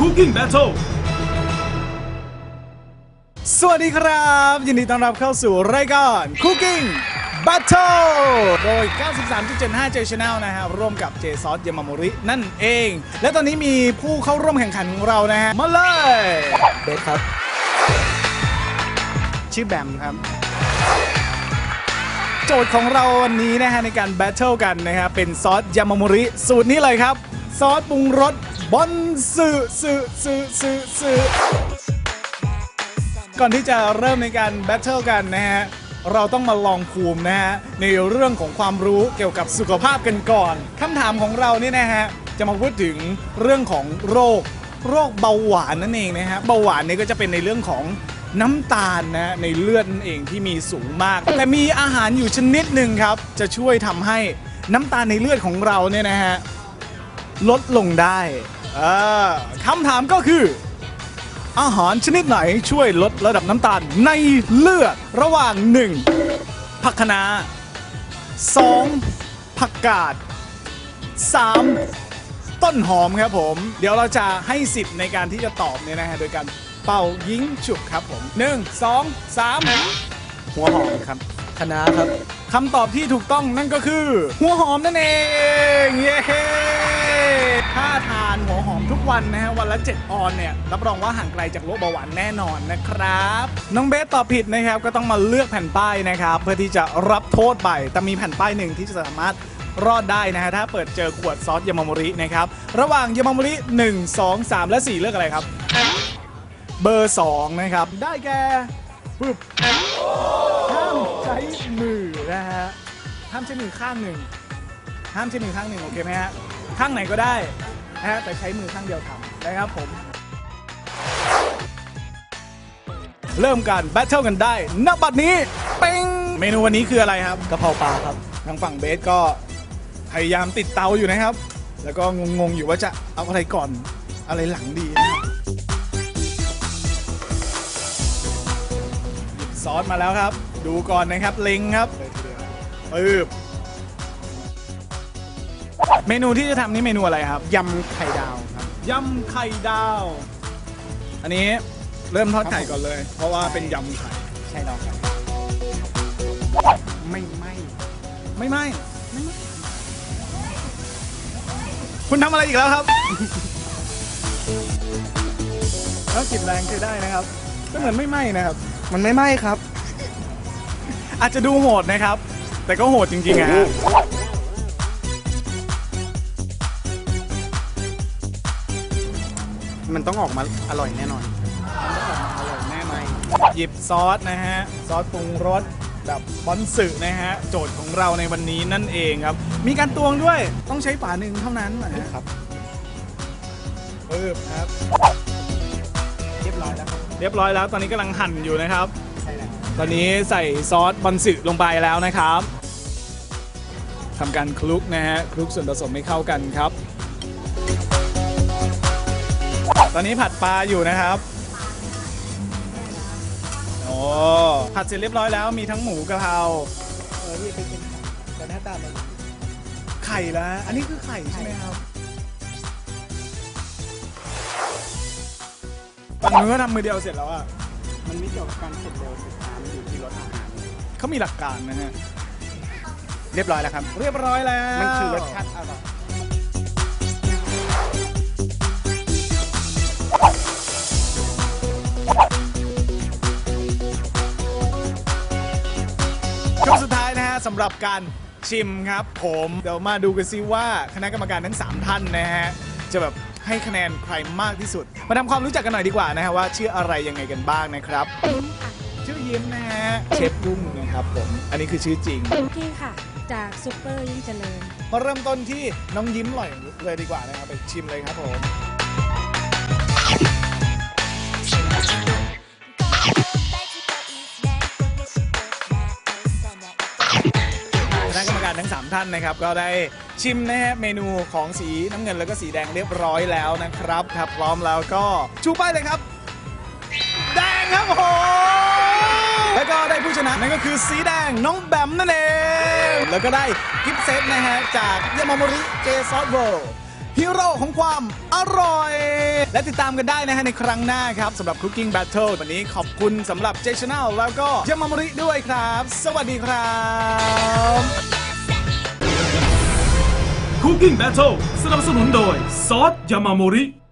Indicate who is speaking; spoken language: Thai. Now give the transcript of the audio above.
Speaker 1: Cooking Battle
Speaker 2: สวัสดีครับ ยินดีต้อนรับเข้าสู่รายการ Cooking Battle โดย 93.75 J Channel นะครับ ร่วมกับ J Sauce Yamamori นั่นเอง และตอนนี้มีผู้เข้าร่วมแข่งขันของเรานะฮะ มาเลย
Speaker 3: เบสครับ
Speaker 2: ชื่อแบมครับ โจทย์ของเราวันนี้นะฮะในการแบทเทิลกันนะครับเป็นซอสยามาโมริ สูตรนี้เลยครับ ซอสปรุงรส บอนสึสึสึสึสึก่อนที่จะเริ่มในการแบทเทิลกันนะฮะ เราต้องมาลองภูมินะฮะ ในเรื่องของความรู้เกี่ยวกับสุขภาพกันก่อนคำถามของเราเนี่ยนะฮะ จะมาพูดถึงเรื่องของโรค โรคเบาหวานนั่นเองนะฮะ เบาหวานเนี่ยก็จะเป็นในเรื่องของน้ำตาลนะฮะในเลือดนั่นเองที่มีสูงมาก แต่มีอาหารอยู่ชนิดหนึ่งครับ จะช่วยทำให้น้ำตาลในเลือดของเราเนี่ยนะฮะ ลดลงได้เออคำถามก็คือ อาหารชนิดไหนช่วยลดระดับน้ำตาลในเลือดระหว่าง 1. ผักคะน้า 2. ผักกาด 3. ต้นหอมครับผม เดี๋ยวเราจะให้สิทธิ์ในการที่จะตอบเนี่ยนะฮะโดยการเป่ายิงฉุบครับผม 1 2 3 หัวหอมครับ
Speaker 3: คณะครับ
Speaker 2: คำตอบที่ถูกต้องนั่นก็คือ หัวหอมนั่นเอง เย้ถ้าทานหัวหอม ทุกวันนะฮะวันละ 7 ออนเนี่ยรับรองว่าห่างไกลจากโรคเบาหวานแน่นอนนะครับ น้องเบสตอบผิดนะครับก็ต้องมาเลือกแผ่นป้ายนะครับ เพื่อที่จะรับโทษไปแต่มีแผ่นป้ายหนึ่งที่จะสามารถรอดได้นะฮะถ้าเปิดเจอขวดซอสยามาโมรินะครับระหว่างยามาโมริ 1 2 3 และ 4 เลือกอะไรครับ เบอร์ 2 นะครับ ได้แก่ปึ๊บห้ามใช้มือนะฮะห้ามใช้มือข้างหนึ่งห้ามใช้มือข้างหนึ่งโอเคไหมฮะข้างไหนก็ได้ นะฮะแต่ใช้มือข้างเดียวทำนะครับผม เริ่มกันแบทเทิลกันได้ณบัดนี้เป้งเมนูวันนี้คืออะไรครับ
Speaker 3: กะเพราปลาครับ
Speaker 2: ทางฝั่งเบสก็พยายามติดเตาอยู่นะครับ แล้วก็งงๆอยู่ว่าจะเอาอะไรก่อนอะไรหลังดีนะครับหยิบซอสมาแล้วครับ ดูก่อนนะครับเล็งครับปึ๊บ เมนูที่จะทำนี่เมนูอะไรครับ
Speaker 3: ยำไข่ดาวครับ
Speaker 2: ยำไข่ดาว อันนี้เริ่มทอดไข่ก่อนเลย เพราะว่าเป็นยำไข่
Speaker 3: ใช่แล้วครับไม่ไหม่
Speaker 2: ไม่ไหมคุณทำอะไรอีกแล้วครับ แล้วกลิ่นแรงใช้ได้นะครับก็เหมือนไม่ไหม้นะครับ
Speaker 3: มันไม่ไหม้ครับ
Speaker 2: อาจจะดูโหดนะครับ แต่ก็โหดจริงๆอะฮะ
Speaker 3: มันต้องออกมาอร่อยแน่นอน
Speaker 2: อร่อยแน่นอนหยิบซอสนะฮะ ซอสปรุงรสแบบบอนสึนะฮะ โจทย์ของเราในวันนี้นั่นเองครับ มีการตวงด้วยต้องใช้ฝาหนึ่งเท่านั้นนะฮะ
Speaker 3: ครับ
Speaker 2: ปึ๊บครับ
Speaker 3: เรียบร้อยแล้วครับ
Speaker 2: เรียบร้อยแล้วตอนนี้กำลังหั่นอยู่นะครับ
Speaker 3: ใช่แล้ว
Speaker 2: ตอนนี้ใส่ซอสบอนสึลงไปแล้วนะครับทำการคลุกนะฮะคลุกส่วนผสมให้เข้ากันครับ ตอนนี้ผัดปลาอยู่นะครับโอ้ผัดเสร็จเรียบร้อยแล้วมีทั้งหมูกะเพรา
Speaker 3: เออนี่เป็นเป็นแต่หน้าตามัน
Speaker 2: ไข่แล้วอันนี้คือไข่ใช่ไหมครับฝั่งนู้นก็ทำมือเดียวเสร็จแล้วอะ
Speaker 3: มันไม่เกี่ยวกับการเสร็จเร็วเสร็จช้ามันอยู่ที่รสอาหาร
Speaker 2: เขามีหลักการนะฮะ
Speaker 3: เรียบร้อยแล้วครับ
Speaker 2: เรียบร้อยแล้ว
Speaker 3: มันคือรสชาติอ
Speaker 2: ช่วงสุดท้ายนะฮะสำหรับการชิมครับผมเดี๋ยวมาดูกันซิว่าคณะกรรมการทั้ง 3 ท่านนะฮะจะแบบให้คะแนนใครมากที่สุด มาทำความรู้จักกันหน่อยดีกว่านะฮะว่าชื่ออะไรยังไงกันบ้างนะครับชื่อยิ้มนะฮะเชฟรุ่งนะครับผมอันนี้คือชื่อจริง
Speaker 4: พี่ค่ะ จากซูเปอร์ยิ่งเจริญ
Speaker 2: มาเริ่มต้นที่น้องยิ้มหน่อยเลยดีกว่านะครับไปชิมเลยครับผม ทั้ง 3 ท่านนะครับ ก็ได้ชิมนะฮะเมนูของสีน้ำเงินแล้วก็สีแดงเรียบร้อยแล้วนะครับครับพร้อมแล้วก็ชูป้ายเลยครับ แดงครับผมแล้วก็ได้ผู้ชนะนั่นก็คือสีแดงน้องแบมนั่นเอง แล้วก็ได้กิฟต์เซตนะฮะจากยามามริเจซอสเวิลด์ฮีโร่ของความอร่อย และติดตามกันได้นะฮะในครั้งหน้าครับสำหรับ Cooking Battle วันนี้ขอบคุณสำหรับเจชแนลแล้วก็ยามามริด้วยครับ สวัสดีครับ
Speaker 1: Cooking Battle สนับสนุนโดยซอสยามาโมริ